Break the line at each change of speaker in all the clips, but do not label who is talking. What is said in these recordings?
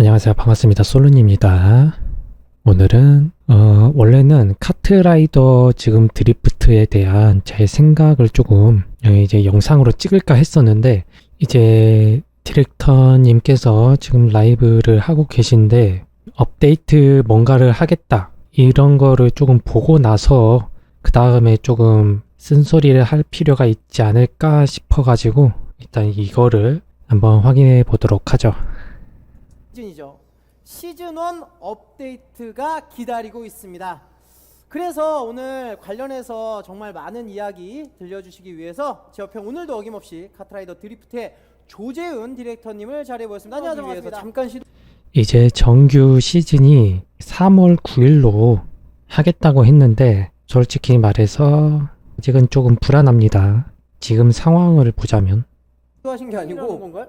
안녕하세요. 반갑습니다. 솔루님입니다. 오늘은 어, 원래는 카트라이더 지금 드리프트에 대한 제 생각을 조금 이제 영상으로 찍을까 했었는데 이제 디렉터님께서 지금 라이브를 하고 계신데 업데이트 뭔가를 하겠다 이런 거를 조금 보고 나서 그 다음에 조금 쓴소리를 할 필요가 있지 않을까 싶어가지고 일단 이거를 한번 확인해 보도록 하죠.
시즌이죠. 시즌 1 업데이트가 기다리고 있습니다. 그래서 오늘 관련해서 정말 많은 이야기 들려주시기 위해서 제 옆에 오늘도 어김없이 카트라이더 드리프트의 조재은 디렉터님을 자리에 모셨습니다. 안녕하세요. 반갑습니다. 잠깐 시도
이제 정규 시즌이 3월 9일로 하겠다고 했는데 솔직히 말해서 아직은 조금 불안합니다. 지금 상황을 보자면
하신 게 아니고 건가요?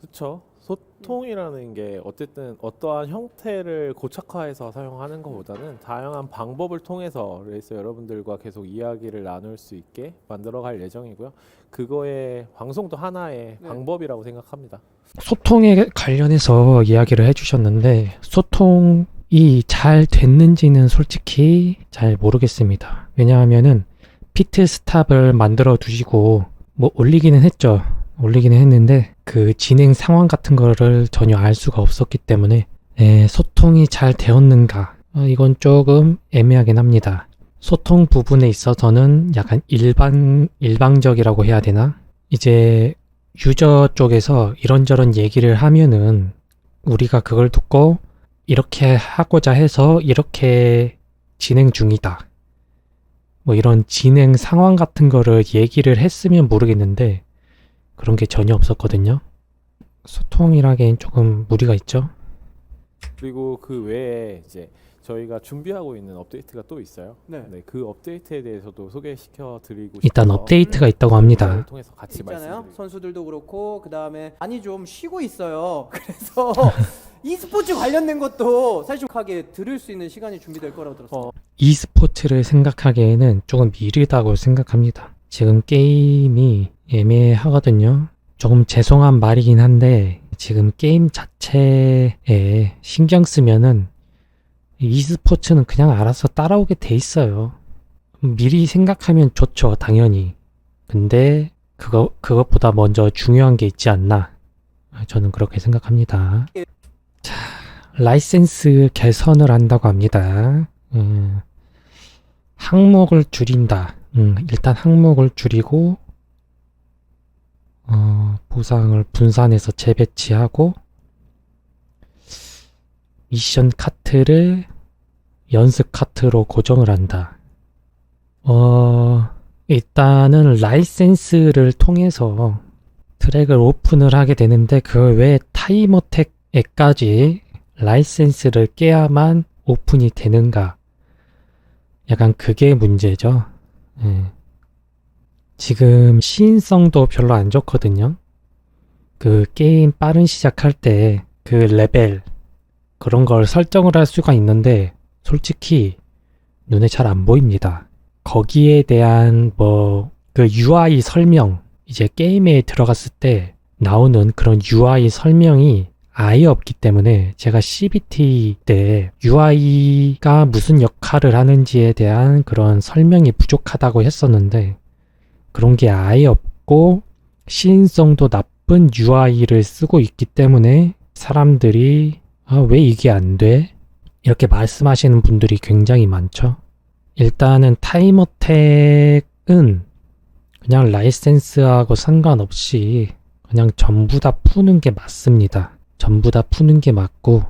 그렇죠. 소통이라는 게 어쨌든 어떠한 형태를 고착화해서 사용하는 것보다는 다양한 방법을 통해서 그래서 여러분들과 계속 이야기를 나눌 수 있게 만들어갈 예정이고요. 그거의 방송도 하나의
네.
방법이라고 생각합니다.
소통에 관련해서 이야기를 해주셨는데 소통이 잘 됐는지는 솔직히 잘 모르겠습니다. 왜냐하면은 피트 스탑을 만들어 두시고 뭐 올리기는 했죠. 올리기는 했는데 그 진행 상황 같은 거를 전혀 알 수가 없었기 때문에 에, 소통이 잘 되었는가 어, 이건 조금 애매하긴 합니다. 소통 부분에 있어서는 약간 일반 일방적이라고 해야 되나? 이제 유저 쪽에서 이런저런 얘기를 하면은 우리가 그걸 듣고 이렇게 하고자 해서 이렇게 진행 중이다. 뭐 이런 진행 상황 같은 거를 얘기를 했으면 모르겠는데 그런 게 전혀 없었거든요. 소통이라기엔 조금 무리가 있죠.
그리고 그 외에 이제 저희가 준비하고 있는 업데이트가 또 있어요.
네.
네, 그 업데이트에 대해서도 소개시켜 드리고
일단 업데이트가 있다고 합니다.
통해서 같이
있잖아요.
말씀드리고
선수들도 그렇고 그 다음에 많이 좀 쉬고 있어요. 그래서 e스포츠 관련된 것도 사실 하게 들을 수 있는 시간이 준비될 거라고 들었어요.
어,
e스포츠를 생각하기에는 조금 미르다고 생각합니다. 지금 게임이 애매하거든요. 조금 죄송한 말이긴 한데 지금 게임 자체에 신경 쓰면은 e스포츠는 그냥 알아서 따라오게 돼 있어요. 미리 생각하면 좋죠, 당연히. 근데 그거 그것보다 먼저 중요한 게 있지 않나? 저는 그렇게 생각합니다. 자, 라이센스 개선을 한다고 합니다. 음, 항목을 줄인다. 음, 일단 항목을 줄이고 어, 보상을 분산해서 재배치하고 미션 카트를 연습 카트로 고정을 한다. 어, 일단은 라이센스를 통해서 트랙을 오픈을 하게 되는데 그 외에 타임어택에까지 라이센스를 깨야만 오픈이 되는가? 약간 그게 문제죠. 예. 지금 시인성도 별로 안 좋거든요. 그 게임 빠른 시작할 때 그 레벨 그런 걸 설정을 할 수가 있는데 솔직히 눈에 잘 안 보입니다. 거기에 대한 뭐 그 UI 설명 이제 게임에 들어갔을 때 나오는 그런 UI 설명이 아예 없기 때문에 제가 CBT 때 UI가 무슨 역할을 하는지에 대한 그런 설명이 부족하다고 했었는데 그런 게 아예 없고 시인성도 나쁜 UI를 쓰고 있기 때문에 사람들이 아, 왜 이게 안 돼? 이렇게 말씀하시는 분들이 굉장히 많죠. 일단은 타임어택은 그냥 라이센스하고 상관없이 그냥 전부 다 푸는 게 맞습니다. 전부 다 푸는 게 맞고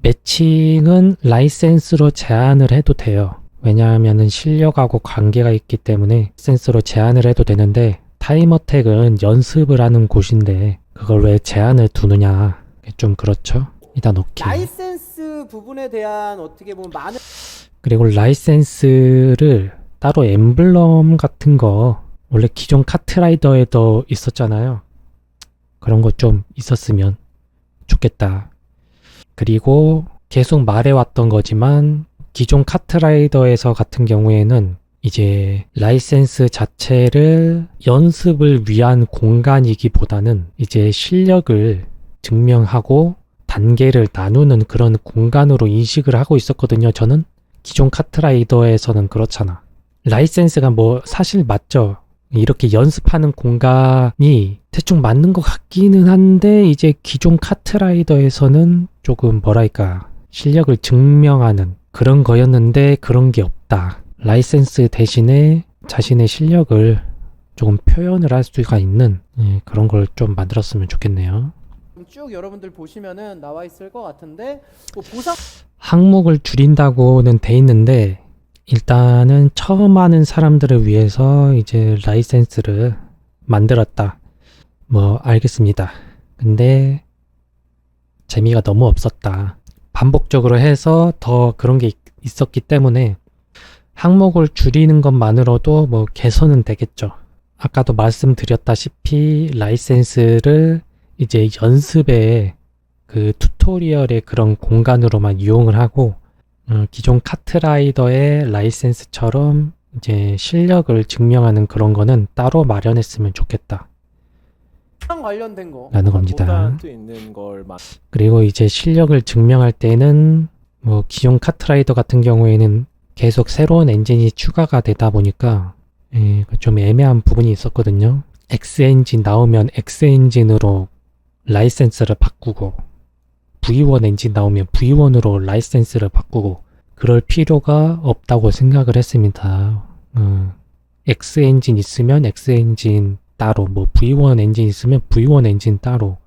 매칭은 라이센스로 제한을 해도 돼요. 왜냐하면 실력하고 관계가 있기 때문에 센스로 제한을 해도 되는데 타임어택은 연습을 하는 곳인데 그걸 왜 제한을 두느냐 좀 그렇죠. 일단 오케이.
라이센스 부분에 대한 어떻게 보면 많은
그리고 라이센스를 따로 엠블럼 같은 거 원래 기존 카트라이더에도 있었잖아요. 그런 거 좀 있었으면 좋겠다. 그리고 계속 말해왔던 거지만 기존 카트라이더에서 같은 경우에는 이제 라이센스 자체를 연습을 위한 공간이기보다는 이제 실력을 증명하고 단계를 나누는 그런 공간으로 인식을 하고 있었거든요. 저는 기존 카트라이더에서는 그렇잖아. 라이센스가 뭐 사실 맞죠. 이렇게 연습하는 공간이 대충 맞는 것 같기는 한데 이제 기존 카트라이더에서는 조금 뭐랄까 실력을 증명하는 그런 거였는데 그런 게 없다. 라이센스 대신에 자신의 실력을 조금 표현을 할 수가 있는 예, 그런 걸 좀 만들었으면 좋겠네요.
쭉 여러분들 보시면은 나와 있을 것 같은데 뭐 보상
항목을 줄인다고는 돼 있는데 일단은 처음 하는 사람들을 위해서 이제 라이센스를 만들었다. 뭐 알겠습니다. 근데 재미가 너무 없었다. 반복적으로 해서 더 그런 게 있- 있었기 때문에 항목을 줄이는 것만으로도 뭐 개선은 되겠죠. 아까도 말씀드렸다시피 라이센스를 이제 연습에 그 튜토리얼의 그런 공간으로만 이용을 하고 어, 기존 카트라이더의 라이센스처럼 이제 실력을 증명하는 그런 거는 따로 마련했으면 좋겠다.
관련된 거
라는 겁니다.
보단 있는 걸 만-
그리고 이제 실력을 증명할 때는 뭐 기존 카트라이더 같은 경우에는 계속 새로운 엔진이 추가가 되다 보니까 예, 그좀 애매한 부분이 있었거든요. X 엔진 나오면 X 엔진으로 라이센스를 바꾸고 V1 엔진 나오면 V1으로 라이센스를 바꾸고 그럴 필요가 없다고 생각을 했습니다. 어, X 엔진 있으면 X 엔진 따로 뭐 V1 엔진 있으면 V1 엔진 따로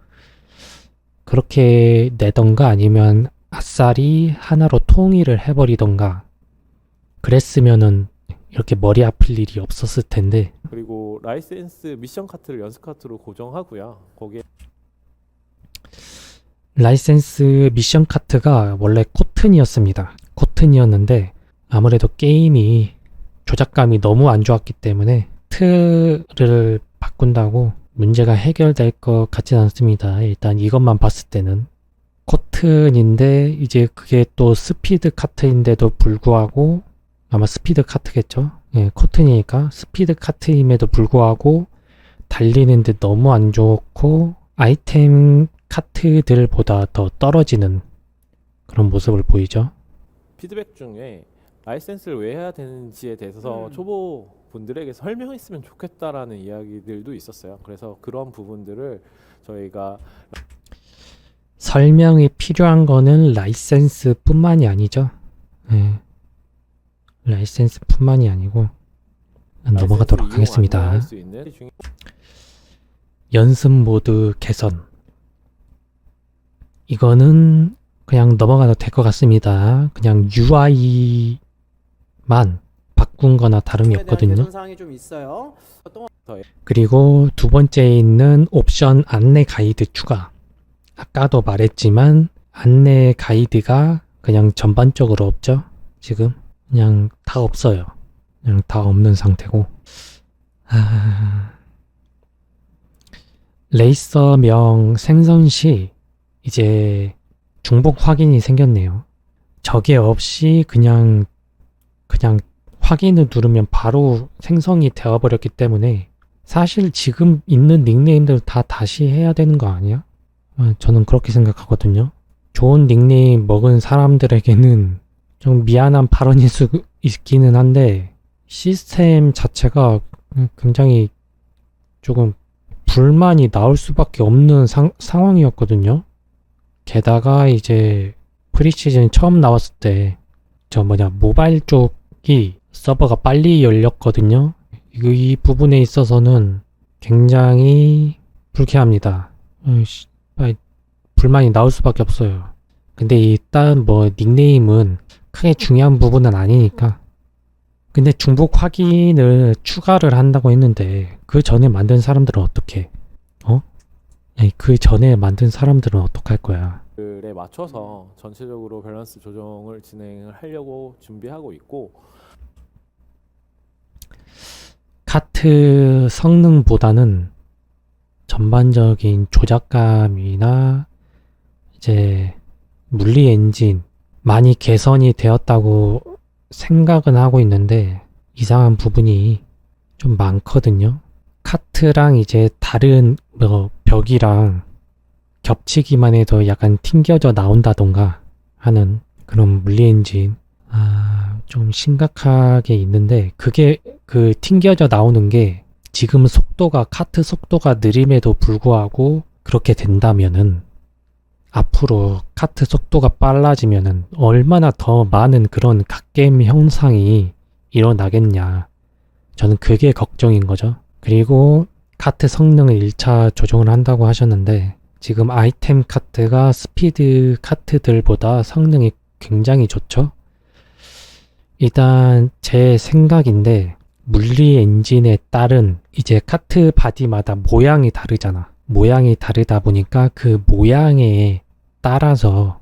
그렇게 내던가 아니면 아싸리 하나로 통일을 해버리던가 그랬으면은 이렇게 머리 아플 일이 없었을 텐데
그리고 라이센스 미션 카트를 연습 카트로 고정하고요. 거기에
라이센스 미션 카트가 원래 코튼이었습니다. 코튼이었는데 아무래도 게임이 조작감이 너무 안 좋았기 때문에 틀을 바꾼다고 문제가 해결될 것 같지는 않습니다. 일단 이것만 봤을 때는 코튼인데 이제 그게 또 스피드 카트인데도 불구하고 아마 스피드 카트겠죠? 예, 코튼이니까 스피드 카트임에도 불구하고 달리는데 너무 안 좋고 아이템 카트들보다 더 떨어지는 그런 모습을 보이죠.
피드백 중에 라이센스를 왜 해야 되는지에 대해서
음.
초보 분들에게 설명했으면 좋겠다라는 이야기들도 있었어요. 그래서 그런 부분들을 저희가
설명이 필요한 거는 라이센스뿐만이 아니죠. 예. 라이센스뿐만이 아니고 넘어가도록 하겠습니다. 연습 모드 개선. 이거는 그냥 넘어가도 될 것 같습니다. 그냥 UI만 바꾼 거나 다름이
대한
없거든요. 그리고 두 번째에 있는 옵션 안내 가이드 추가. 아까도 말했지만 안내 가이드가 그냥 전반적으로 없죠. 지금 그냥 다 없어요. 그냥 다 없는 상태고. 아... 레이서명 생성 시 이제 중복 확인이 생겼네요. 저게 없이 그냥 그냥 확인을 누르면 바로 생성이 되어버렸기 때문에 사실 지금 있는 닉네임들 다 다시 해야 되는 거 아니야? 어, 저는 그렇게 생각하거든요. 좋은 닉네임 먹은 사람들에게는 좀 미안한 발언일 수 있기는 한데 시스템 자체가 굉장히 조금 불만이 나올 수밖에 없는 상, 상황이었거든요. 게다가 이제 프리시즌 처음 나왔을 때 저 뭐냐 모바일 쪽이 서버가 빨리 열렸거든요. 이, 이 부분에 있어서는 굉장히 불쾌합니다. 어이씨, 아이, 불만이 나올 수밖에 없어요. 근데 일단 뭐 닉네임은 크게 중요한 부분은 아니니까. 근데 중복 확인을 추가를 한다고 했는데 그 전에 만든 사람들은 어떻게? 어? 아니, 그 전에 만든 사람들은 어떡할 거야?
에 맞춰서 전체적으로 밸런스 조정을 진행을 하려고 준비하고 있고
카트 성능보다는 전반적인 조작감이나 이제 물리 엔진 많이 개선이 되었다고 생각은 하고 있는데 이상한 부분이 좀 많거든요. 카트랑 이제 다른 뭐 벽이랑 겹치기만 해도 약간 튕겨져 나온다던가 하는 그런 물리 엔진. 아, 좀 심각하게 있는데, 그게 그 튕겨져 나오는 게 지금 속도가, 카트 속도가 느림에도 불구하고 그렇게 된다면은 앞으로 카트 속도가 빨라지면은 얼마나 더 많은 그런 갓게임 형상이 일어나겠냐. 저는 그게 걱정인 거죠. 그리고 카트 성능을 1차 조정을 한다고 하셨는데 지금 아이템 카트가 스피드 카트들보다 성능이 굉장히 좋죠. 일단 제 생각인데 물리 엔진에 따른 이제 카트 바디마다 모양이 다르잖아. 모양이 다르다 보니까 그 모양에 따라서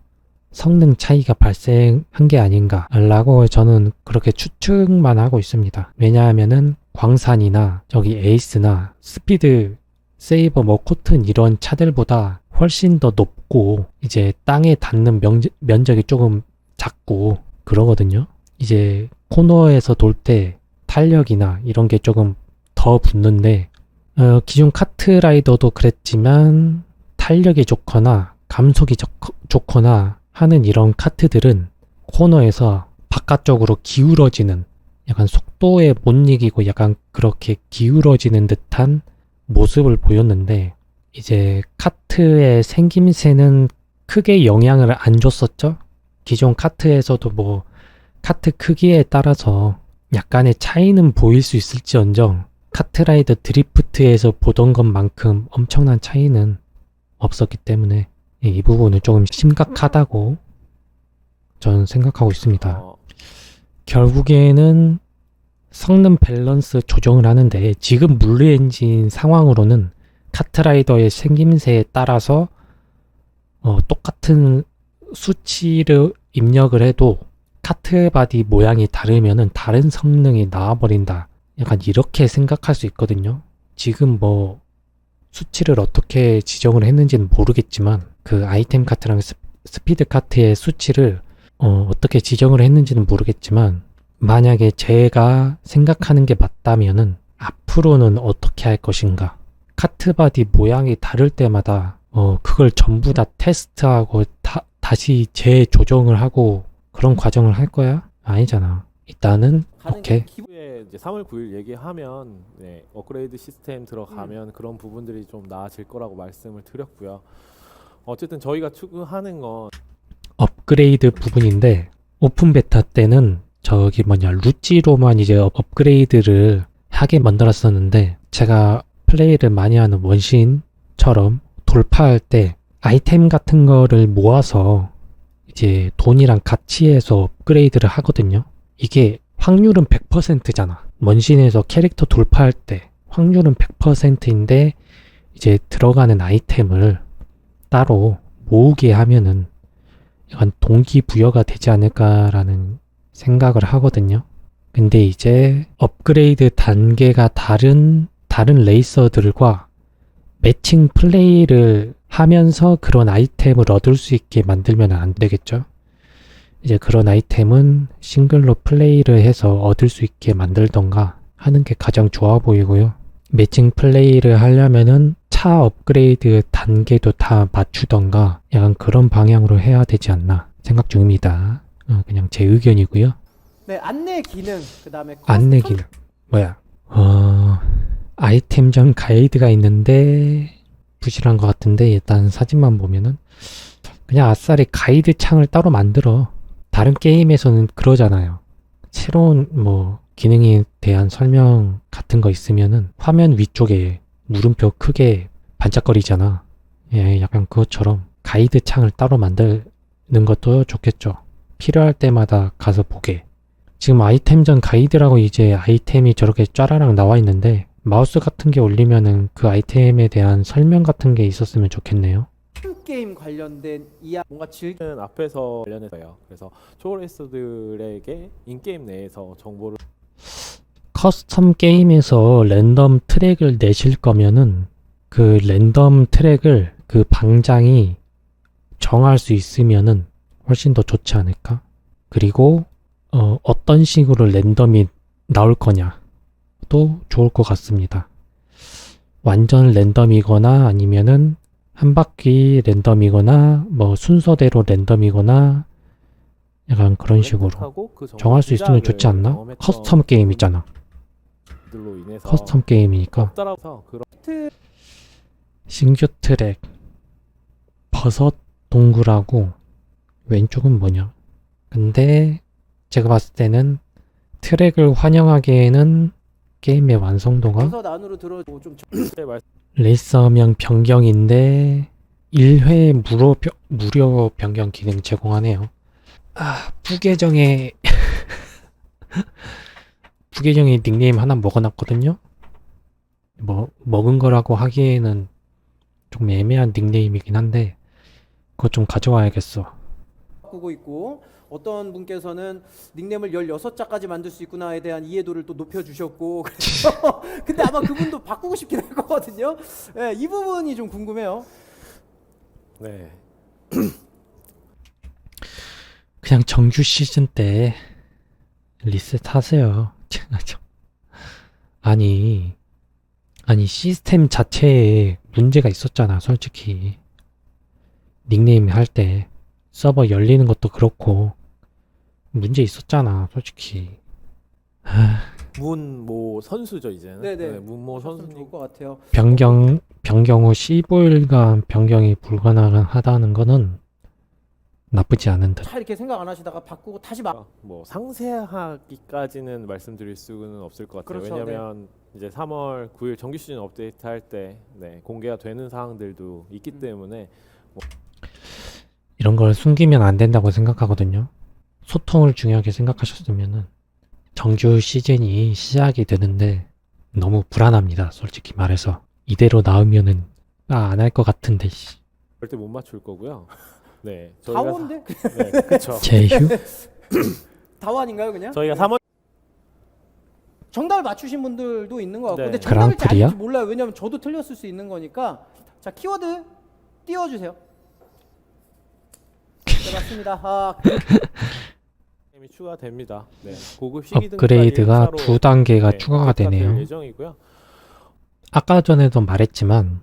성능 차이가 발생한 게 아닌가라고 저는 그렇게 추측만 하고 있습니다. 왜냐하면은 광산이나 저기 에이스나 스피드 세이버 뭐 코튼 이런 차들보다 훨씬 더 높고 이제 땅에 닿는 면적, 면적이 조금 작고 그러거든요. 이제 코너에서 돌 때 탄력이나 이런 게 조금 더 붙는데 어, 기존 카트라이더도 그랬지만 탄력이 좋거나 감속이 좋, 좋거 나 하는 이런 카트들은 코너에서 바깥쪽으로 기울어지는 약간 속도에 못 이기고 약간 그렇게 기울어지는 듯한 모습을 보였는데 이제 카트의 생김새는 크게 영향을 안 줬었죠. 기존 카트에서도 뭐 카트 크기에 따라서 약간의 차이는 보일 수 있을지언정 카트라이더 드리프트에서 보던 것만큼 엄청난 차이는 없었기 때문에 이 부분은 조금 심각하다고 저는 생각하고 있습니다.
어,
결국에는 성능 밸런스 조정을 하는데 지금 물리 엔진 상황으로는 카트라이더의 생김새에 따라서 어, 똑같은 수치를 입력을 해도 카트 바디 모양이 다르면은 다른 성능이 나와버린다. 약간 이렇게 생각할 수 있거든요. 지금 뭐 수치를 어떻게 지정을 했는지는 모르겠지만 그 아이템 카트랑 스, 스피드 카트의 수치를 어, 어떻게 지정을 했는지는 모르겠지만 만약에 제가 생각하는 게 맞다면은 앞으로는 어떻게 할 것인가? 카트 바디 모양이 다를 때마다 어, 그걸 전부 다 테스트하고 다, 다시 재조정을 하고 그런 과정을 할 거야? 아니잖아. 일단은 오케이.
게 기본
후에 이제 3월 9일 얘기하면 네, 업그레이드 시스템 들어가면 그런 부분들이 좀 나아질 거라고 말씀을 드렸고요. 어쨌든 저희가 추구하는 건
업그레이드 부분인데 오픈 베타 때는 저기 뭐냐 루찌로만 이제 업- 업그레이드를 하게 만들었었는데 제가 플레이를 많이 하는 원신처럼 돌파할 때 아이템 같은 거를 모아서 이제 돈이랑 같이 해서 업그레이드를 하거든요. 이게 확률은 100%잖아. 원신에서 캐릭터 돌파할 때 확률은 100%인데 이제 들어가는 아이템을 따로 모으게 하면은 약간 동기부여가 되지 않을까라는 생각을 하거든요. 근데 이제 업그레이드 단계가 다른 다른 레이서들과 매칭 플레이를 하면서 그런 아이템을 얻을 수 있게 만들면 안 되겠죠. 이제 그런 아이템은 싱글로 플레이를 해서 얻을 수 있게 만들던가 하는 게 가장 좋아 보이고요. 매칭 플레이를 하려면은 차 업그레이드 단계도 다 맞추던가 약간 그런 방향으로 해야 되지 않나 생각 중입니다. 어, 그냥 제 의견이고요.
네 안내 기능 그다음에
안내
커스텀-
기능 뭐야? 어 아이템전 가이드가 있는데 부실한 것 같은데 일단 사진만 보면은 그냥 아싸리 가이드 창을 따로 만들어. 다른 게임에서는 그러잖아요. 새로운 뭐 기능에 대한 설명 같은 거 있으면은 화면 위쪽에 물음표 크게 반짝거리잖아. 예, 약간 그것처럼 가이드 창을 따로 만드는 것도 좋겠죠. 필요할 때마다 가서 보게. 지금 아이템전 가이드라고 이제 아이템이 저렇게 쫘라락 나와 있는데 마우스 같은 게 올리면은 그 아이템에 대한 설명 같은 게 있었으면 좋겠네요.
게임 관련된 이야 뭔가 즐기
는 앞에서 관련해서요. 그래서 초월레이서들에게 인게임 내에서 정보를
커스텀 게임에서 랜덤 트랙을 내실 거면은 그 랜덤 트랙을 그 방장이 정할 수 있으면은 훨씬 더 좋지 않을까? 그리고 어, 어떤 식으로 랜덤이 나올 거냐 도 좋을 것 같습니다. 완전 랜덤이거나 아니면은 한 바퀴 랜덤이거나 뭐 순서대로 랜덤이거나 약간 그런 식으로
그
정할 수 있으면 좋지 않나? 커스텀 게임 있잖아. 커스텀 게임이니까 신규 트랙 버섯 동굴하고 왼쪽은 뭐냐? 근데 제가 봤을 때는 트랙을 환영하기에는 게임의 완성도가
버섯 안으로 들어오고
좀때 말-
레이서명 변경인데 1회 무료, 변- 무료 변경 기능 제공하네요. 아, 부계정에 부계정에 닉네임 하나 먹어놨거든요. 뭐 먹은 거라고 하기에는 좀 애매한 닉네임이긴 한데 그거 좀 가져와야겠어.
바꾸고 있고 어떤 분께서는 닉네임을 16자까지 만들 수 있구나에 대한 이해도를 또 높여주셨고 그래서 근데 아마 그분도 바꾸고 싶긴 할 거거든요. 예, 이 부분이 좀 궁금해요.
네.
그냥 정규 시즌 때 리셋하세요. 아니, 아니 시스템 자체에 문제가 있었잖아, 솔직히. 닉네임 할 때 서버 열리는 것도 그렇고 문제 있었잖아, 솔직히. 하,
문모 선수죠 이제는.
네네.
문모
하셨으면
선수님
좋을 것 같아요.
변경 변경 후 15일간 변경이 불가능하다는 거는 나쁘지 않은 듯.
잘 이렇게 생각 안 하시다가 바꾸고 다시 막
뭐 상세하기까지는 말씀드릴 수는 없을 것 같아요.
그렇죠,
왜냐하면 이제 3월 9일 정규 시즌 업데이트 할 때 네, 공개가 되는 사항들도 있기
음.
때문에
이런 걸 숨기면 안 된다고 생각하거든요. 소통을 중요하게 생각하셨으면은 정규 시즌이 시작이 되는데 너무 불안합니다. 솔직히 말해서 이대로 나오면은 아안할 것 같은데 씨.
절대 못 맞출 거고요. 네, 저희가
다원데
사- 네, 그렇죠.
제휴
다원인가요 그냥?
저희가 3월
정답을 맞추신 분들도 있는 것 같고
네.
근데 정답일지
그랑프리야?
몰라요. 왜냐면 저도 틀렸을 수 있는 거니까 자 키워드 띄워주세요. 네 맞습니다. 아,
게임이 추가됩니다. 네, 고급 시기
업그레이드가
등급까지
두 단계가
네,
추가가
될
되네요.
예정이고요.
아까 전에도 말했지만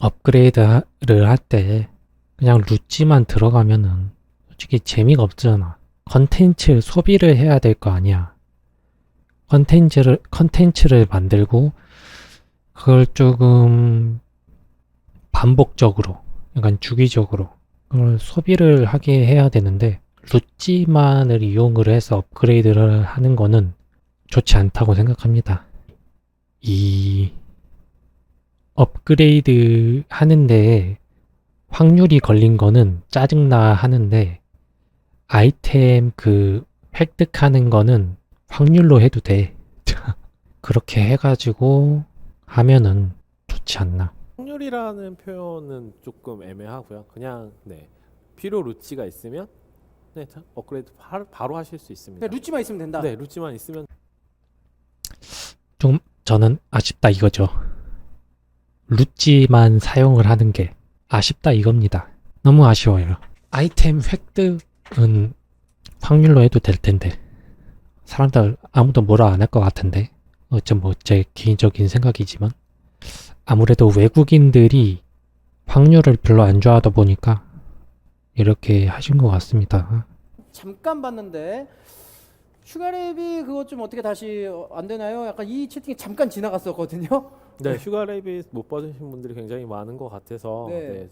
업그레이드를 할 때 그냥 루찌만 들어가면은 솔직히 재미가 없잖아. 컨텐츠 소비를 해야 될 거 아니야. 컨텐츠를 컨텐츠를 만들고 그걸 조금 반복적으로 약간 주기적으로 그걸 소비를 하게 해야 되는데 루찌만을 이용을 해서 업그레이드를 하는 거는 좋지 않다고 생각합니다. 이 업그레이드 하는데 확률이 걸린 거는 짜증나 하는데 아이템 그 획득하는 거는 확률로 해도 돼. 그렇게 해가지고 하면은 좋지 않나.
확률이라는 표현은 조금 애매하고요. 그냥 네 필요 루치가 있으면 네 자- 업그레이드 바로, 바로 하실 수 있습니다.
그냥 루치만 있으면 된다.
네 루치만 있으면
저는 아쉽다 이거죠. 루찌만 사용을 하는 게 아쉽다 이겁니다. 너무 아쉬워요. 아이템 획득은 확률로 해도 될 텐데 사람들 아무도 뭐라 안 할 것 같은데 어쩜 뭐 제 개인적인 생각이지만 아무래도 외국인들이 확률을 별로 안 좋아하다 보니까 이렇게 하신 것 같습니다.
잠깐 봤는데 슈가랩이 그것 좀 어떻게 다시 어, 안 되나요? 약간 이 채팅이 잠깐 지나갔었거든요.
네 슈가 레빗 못 받으신 분들이 굉장히 많은 것 같아서
네.
네.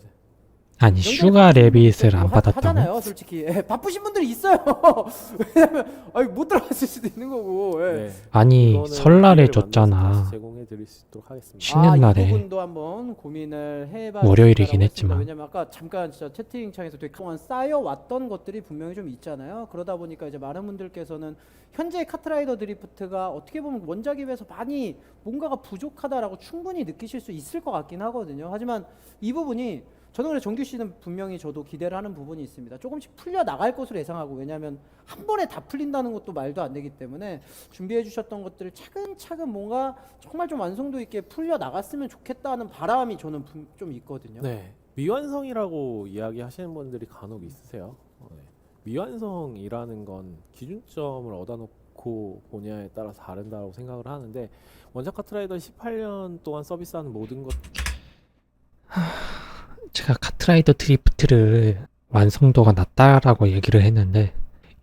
아니 슈가 레빗을
안뭐 하-
받았다고?
하잖아요, 솔직히. 예, 바쁘신 분들이 있어요. 왜냐면 아니, 못 들어갔을 수도 있는 거고. 예.
네.
아니
이거는
설날에
기회를 만들어서
줬잖아.
다시 제공해 드릴 수 있도록 하겠습니다.
쉬는
아,
날에.
이 부분도 한번 고민을 해봐.
월요일이긴 했지만.
왜냐면 아까 잠깐 진짜 채팅창에서 되게 동안 쌓여왔던 것들이 분명히 좀 있잖아요. 그러다 보니까 이제 많은 분들께서는 현재 카트라이더 드리프트가 어떻게 보면 원작에 비해서 많이 뭔가가 부족하다라고 충분히 느끼실 수 있을 것 같긴 하거든요. 하지만 이 부분이 저는 그래 정규 씨는 분명히 저도 기대를 하는 부분이 있습니다. 조금씩 풀려 나갈 것으로 예상하고 왜냐하면 한 번에 다 풀린다는 것도 말도 안 되기 때문에 준비해 주셨던 것들을 차근차근 뭔가 정말 좀 완성도 있게 풀려 나갔으면 좋겠다는 바람이 저는 분- 좀 있거든요.
네 미완성이라고 이야기하시는 분들이 간혹 있으세요. 어, 네. 미완성이라는 건 기준점을 얻어놓고 보냐에 따라 다른다고 생각을 하는데 원작 카트라이더 18년 동안 서비스하는 모든 것
제가 카트라이더 드리프트를 완성도가 낮다라고 얘기를 했는데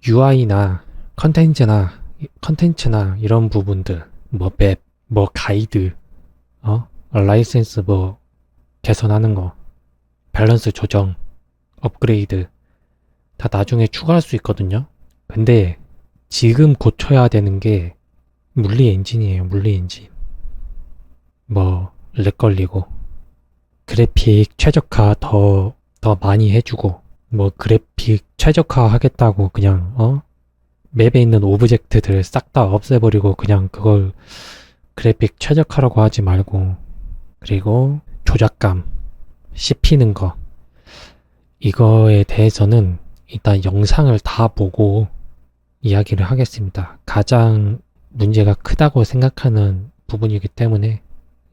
UI나 컨텐츠나 컨텐츠나 이런 부분들 뭐 맵, 뭐 가이드, 어 라이센스 뭐 개선하는 거, 밸런스 조정, 업그레이드 다 나중에 추가할 수 있거든요. 근데 지금 고쳐야 되는 게 물리 엔진이에요. 물리 엔진. 뭐 렉 걸리고 그래픽 최적화 더 더 많이 해주고 뭐 그래픽 최적화 하겠다고 그냥 어 맵에 있는 오브젝트들 싹다 없애버리고 그냥 그걸 그래픽 최적화라고 하지 말고 그리고 조작감 씹히는 거 이거에 대해서는 일단 영상을 다 보고 이야기를 하겠습니다. 가장 문제가 크다고 생각하는 부분이기 때문에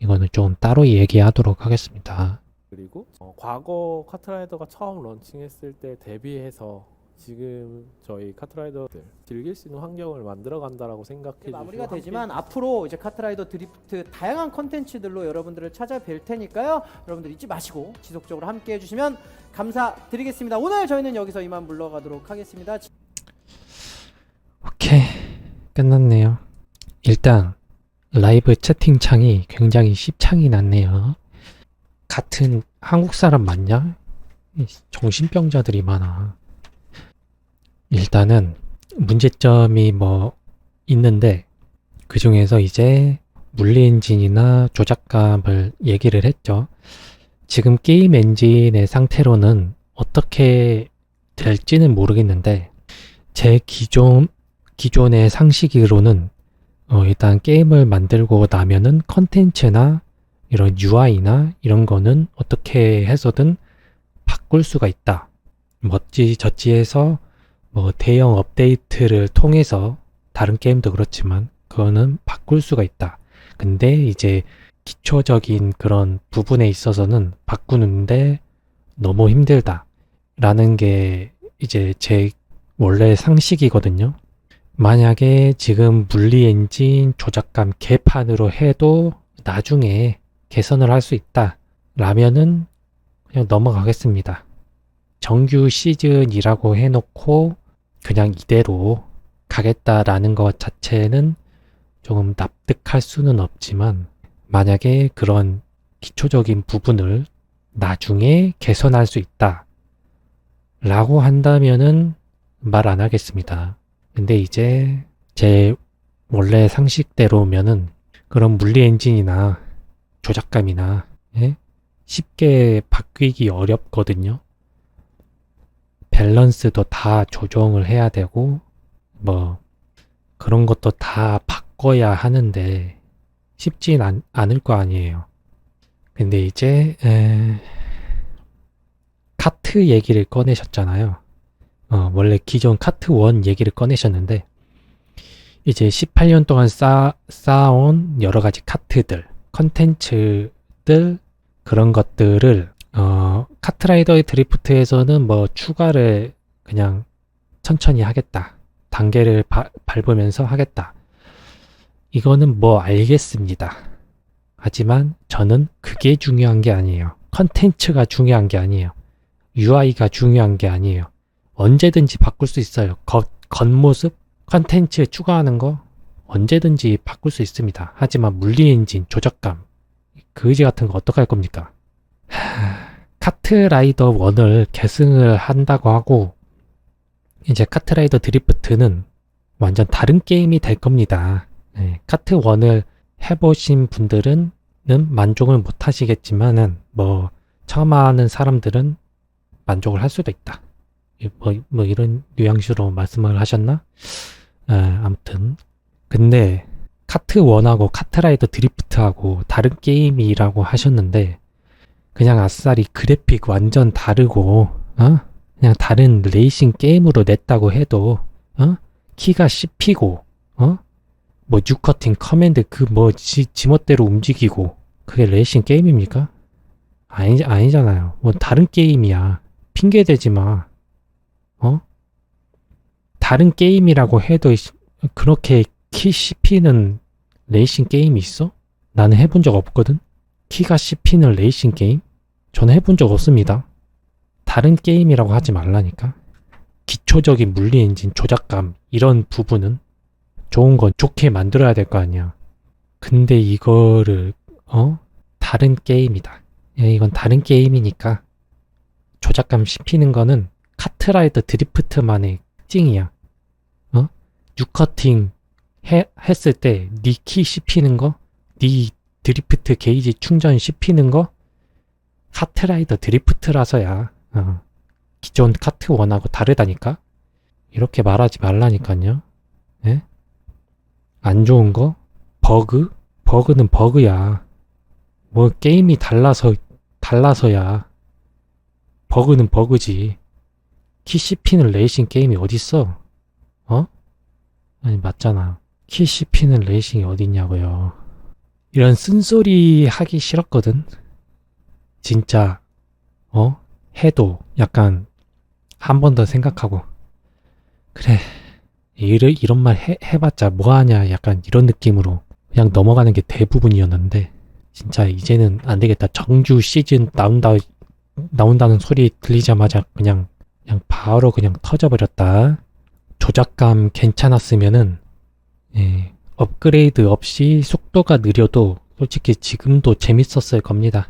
이거는 좀 따로 얘기하도록 하겠습니다.
그리고 어, 과거 카트라이더가 처음 런칭했을 때 대비해서 지금 저희 카트라이더들 즐길 수 있는 환경을 만들어 간다라고 생각해 주시고
마무리가 되지만 앞으로 이제 카트라이더 드리프트 다양한 컨텐츠들로 여러분들을 찾아뵐 테니까요. 여러분들 잊지 마시고 지속적으로 함께 해주시면 감사드리겠습니다. 오늘 저희는 여기서 이만 물러가도록 하겠습니다.
오케이. 끝났네요. 일단 라이브 채팅창이 굉장히 씹창이 났네요. 같은 한국 사람 맞냐? 이 정신병자들이 많아. 일단은 문제점이 뭐 있는데 그 중에서 이제 물리 엔진이나 조작감을 얘기를 했죠. 지금 게임 엔진의 상태로는 어떻게 될지는 모르겠는데 제 기존 기존의 상식으로는 어, 일단 게임을 만들고 나면은 컨텐츠나 이런 UI나 이런 거는 어떻게 해서든 바꿀 수가 있다. 멋지 저지 해서 뭐 대형 업데이트를 통해서 다른 게임도 그렇지만 그거는 바꿀 수가 있다. 근데 이제 기초적인 그런 부분에 있어서는 바꾸는데 너무 힘들다. 라는 게 이제 제 원래 상식이거든요. 만약에 지금 물리 엔진 조작감 개판으로 해도 나중에 개선을 할 수 있다. 라면은 그냥 넘어가겠습니다. 정규 시즌이라고 해놓고 그냥 이대로 가겠다라는 것 자체는 조금 납득할 수는 없지만 만약에 그런 기초적인 부분을 나중에 개선할 수 있다. 라고 한다면은 말 안 하겠습니다. 근데 이제 제 원래 상식대로면은 그런 물리 엔진이나 조작감이나 예? 쉽게 바뀌기 어렵거든요. 밸런스도 다 조정을 해야 되고 뭐 그런 것도 다 바꿔야 하는데 쉽진 않, 않을 거 아니에요. 근데 이제 에, 카트 얘기를 꺼내셨잖아요. 어, 원래 기존 카트 원 얘기를 꺼내셨는데 이제 18년 동안 쌓, 쌓아온 여러 가지 카트들, 컨텐츠들 그런 것들을 어, 카트라이더의 드리프트에서는 뭐 추가를 그냥 천천히 하겠다. 단계를 바- 밟으면서 하겠다. 이거는 뭐 알겠습니다. 하지만 저는 그게 중요한 게 아니에요. 컨텐츠가 중요한 게 아니에요. UI가 중요한 게 아니에요. 언제든지 바꿀 수 있어요. 겉, 겉모습, 컨텐츠 추가하는 거 언제든지 바꿀 수 있습니다. 하지만 물리 엔진, 조작감, 그지 같은 거 어떡할 겁니까? 하, 카트라이더 1을 계승을 한다고 하고 이제 카트라이더 드리프트는 완전 다른 게임이 될 겁니다. 네, 카트 1을 해보신 분들은 는 만족을 못 하시겠지만은 뭐 처음 하는 사람들은 만족을 할 수도 있다. 이- 뭐, 뭐 이런 뉘앙스로 말씀을 하셨나? 아, 아무튼 근데 카트 1하고 카트라이더 드리프트하고 다른 게임이라고 하셨는데 그냥 아싸리 그래픽 완전 다르고 어? 그냥 다른 레이싱 게임으로 냈다고 해도 어? 키가 씹히고 어? 뭐 뉴커팅 커맨드 그 뭐 지멋대로 움직이고 그게 레이싱 게임입니까? 아니 아니잖아요. 뭐 다른 게임이야. 핑계 대지 마. 어? 다른 게임이라고 해도 시- 그렇게 키 씹히는 레이싱 게임이 있어? 나는 해본 적 없거든. 키가 씹히는 레이싱 게임? 저는 해본 적 없습니다. 다른 게임이라고 하지 말라니까. 기초적인 물리 엔진 조작감 이런 부분은 좋은 건 좋게 만들어야 될 거 아니야. 근데 이거를 어 다른 게임이다. 예, 이건 다른 게임이니까 조작감 씹히는 거는 카트라이더 드리프트만의 특징이야. 어? 뉴커팅 해, 했을 때 니 키 씹히는 거, 니 드리프트 게이지 충전 씹히는 거 카트라이더 드리프트라서야. 어. 기존 카트 원하고 다르다니까. 이렇게 말하지 말라니까요. 예? 안 좋은 거? 버그? 버그는 버그야. 뭐 게임이 달라서 달라서야. 버그는 버그지. 키 씹히는 레이싱 게임이 어딨어? 어? 아니 맞잖아. 키 씹히는 레이싱이 어딨냐고요. 이런 쓴소리 하기 싫었거든. 진짜 어? 해도 약간 한 번 더 생각하고 그래 이런, 이런 말 해, 해봤자 뭐하냐 약간 이런 느낌으로 그냥 넘어가는 게 대부분이었는데 진짜 이제는 안 되겠다 정주 시즌 나온다 나온다는 소리 들리자마자 그냥 그냥 바로 그냥 터져버렸다. 조작감 괜찮았으면은 예, 업그레이드 없이 속도가 느려도 솔직히 지금도 재밌었을 겁니다